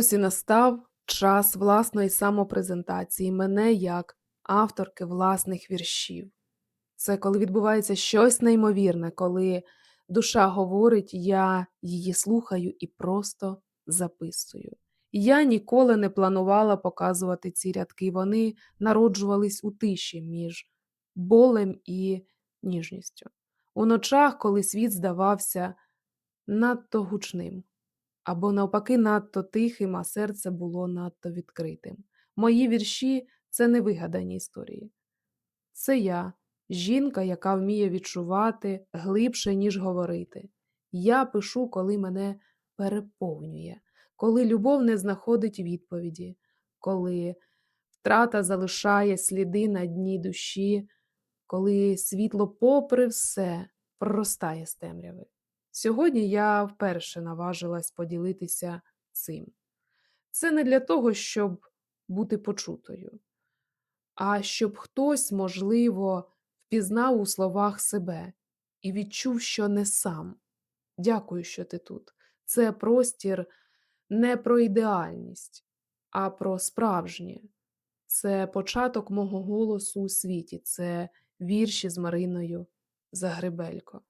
Ось і настав час власної самопрезентації мене як авторки власних віршів. Це коли відбувається щось неймовірне, коли душа говорить, я її слухаю і просто записую. Я ніколи не планувала показувати ці рядки, вони народжувались у тиші між болем і ніжністю. У ночах, коли світ здавався надто гучним, або навпаки, надто тихим, а серце було надто відкритим. Мої вірші це не вигадані історії. Це я, жінка, яка вміє відчувати глибше, ніж говорити. Я пишу, коли мене переповнює, коли любов не знаходить відповіді, коли втрата залишає сліди на дні душі, коли світло, попри все, проростає з темряви. Сьогодні я вперше наважилась поділитися цим. Це не для того, щоб бути почутою, а щоб хтось, можливо, впізнав у словах себе і відчув, що не сам. Дякую, що ти тут. Це простір не про ідеальність, а про справжнє. Це початок мого голосу у світі, це вірші з Мариною Загребелько.